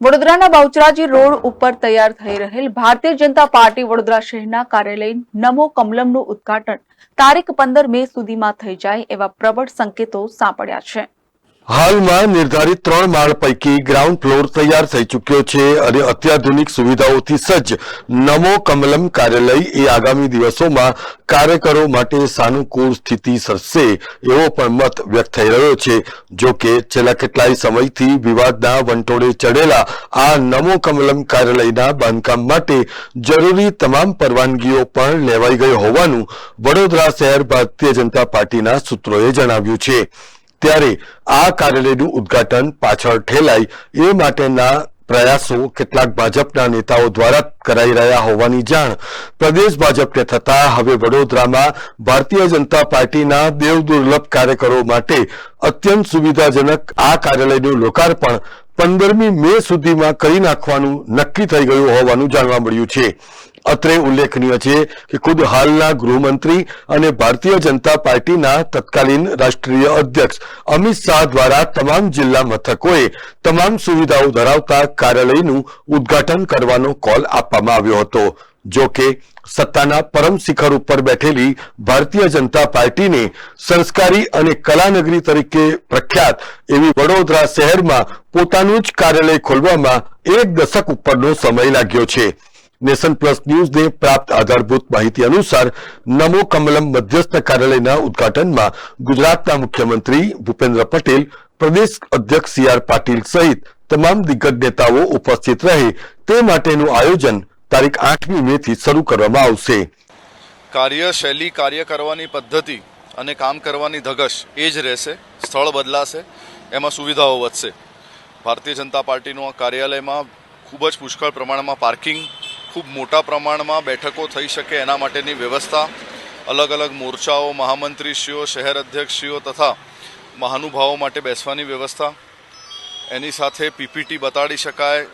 વડોદરાના બાઉચરાજી રોડ ઉપર તૈયાર થઈ રહેલ ભારતીય જનતા પાર્ટી વડોદરા શહેરના કાર્યાલય નમો કમલમનું ઉદ્ઘાટન તારીખ પંદર મે સુધીમાં થઈ જાય એવા પ્રબળ સંકેતો સાંપડ્યા છે. હાલમાં નિર્ધારિત ત્રણ માળ પૈકી ગ્રાઉન્ડ ફ્લોર તૈયાર થઈ ચૂક્યો છે અને અત્યાધુનિક સુવિધાઓથી સજ્જ નમો કમલમ કાર્યાલય એ આગામી દિવસોમાં કાર્યકરો માટે સાનુકૂળ સ્થિતિ સર્જશે એવો પણ મત વ્યક્ત થઈ રહ્યો છે. જો કે છેલ્લા કેટલાય સમયથી વિવાદના વંટોળે ચડેલા આ નમો કમલમ કાર્યાલયના બાંધકામ માટે જરૂરી તમામ પરવાનગીઓ પણ લેવાઈ ગઈ હોવાનું વડોદરા શહેર ભારતીય જનતા પાર્ટીના સૂત્રોએ જણાવ્યું છે. ત્યારે આ કાર્યાલયનું ઉદ્ઘાટન પાછળ ઠેલાય એ માટેના પ્રયાસો કેટલાક ભાજપના નેતાઓ દ્વારા કરાઈ રહ્યા હોવાની જાણ પ્રદેશ ભાજપને થતા હવે વડોદરામાં ભારતીય જનતા પાર્ટીના દેવ દુર્લભ કાર્યકરો માટે અત્યંત સુવિધાજનક આ કાર્યાલયનું લોકાર્પણ પંદરમી મે સુધીમાં કરી નાખવાનું નક્કી થઈ ગયું હોવાનું જાણવા મળ્યું છે. અત્રે ઉલ્લેખનીય છે કે ખુદ હાલના ગૃહમંત્રી અને ભારતીય જનતા પાર્ટીના તત્કાલીન રાષ્ટ્રીય અધ્યક્ષ અમિત શાહ દ્વારા તમામ જિલ્લા મથકોએ તમામ સુવિધાઓ ધરાવતા કાર્યાલયનું ઉદ્ઘાટન કરવાનો કોલ આપવામાં આવ્યો હતો. જો કે સત્તાના પરમ શિખર ઉપર બેઠેલી ભારતીય જનતા પાર્ટીને સંસ્કારી અને કલાનગરી તરીકે પ્રખ્યાત એવી વડોદરા શહેરમાં પોતાનું જ કાર્યાલય ખોલવામાં એક દશક ઉપરનો સમય લાગ્યો છે. નેશન પ્લસ ન્યૂઝને પ્રાપ્ત આધારભૂત માહિતી અનુસાર નમો કમલમ મધ્યસ્થ કાર્યાલયના ઉદ્ઘાટનમાં ગુજરાતના મુખ્યમંત્રી ભૂપેન્દ્ર પટેલ, પ્રદેશ અધ્યક્ષ સી આર પાટીલ સહિત તમામ દિગ્ગજ નેતાઓ ઉપસ્થિત રહે તે માટેનું આયોજન તારીખ આઠમી મે થી શરૂ કરવામાં આવશે. કાર્યશૈલી કાર્ય કરવાની પદ્ધતિ અને કામ કરવાની ધગશ એ જ રહેશે, સ્થળ બદલાશે, એમાં સુવિધાઓ વધશે. ભારતીય જનતા પાર્ટીનું કાર્યાલયમાં ખૂબ જ પુષ્કળ પ્રમાણમાં પાર્કિંગ ખૂબ મોટા પ્રમાણમાં બેઠકો થઈ શકે એના માટેની વ્યવસ્થા અલગ અલગ મોરચાઓ મહામંત્રીશ્રીઓ શહેર અધ્યક્ષશ્રીઓ તથા મહાનુભાવો માટે બેસવાની વ્યવસ્થા. એની સાથે પીપીટી બતાડી શકાય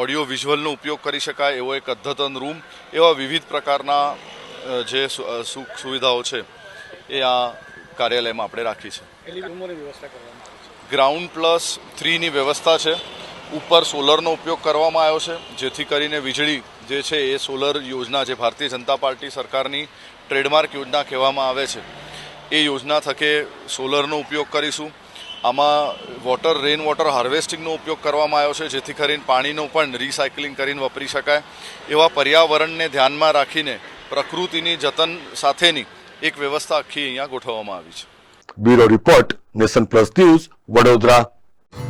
ઓડિયો વિઝ્યુઅલનો ઉપયોગ કરી શકાય એવો એક અદ્યતન રૂમ એવા વિવિધ પ્રકારના જે સુખ સુવિધાઓ છે એ આ કાર્યાલયમાં આપણે રાખી છે? ગ્રાઉન્ડ પ્લસ થ્રીની વ્યવસ્થા છે. ઉપર સોલરનો ઉપયોગ કરવામાં આવ્યો છે, જેથી કરીને વીજળી જે છે એ સોલર યોજના જે ભારતીય જનતા પાર્ટી સરકારની ટ્રેડમાર્ક યોજના કહેવામાં આવે છે, એ યોજના થકે સોલરનો ઉપયોગ કરીશું. આમાં વોટર રેન વોટર હાર્વેસ્ટિંગનો ઉપયોગ કરવામાં આવ્યો છે, જેથી કરીને પાણીનો પણ રિસાયકલિંગ કરીને વાપરી શકાય. એવા પર્યાવરણને ધ્યાનમાં રાખીને પ્રકૃતિની જતન સાથેની એક વ્યવસ્થા આખી અહીંયા ગોઠવવામાં આવી છે. Bureau report nation plus news Vadodara.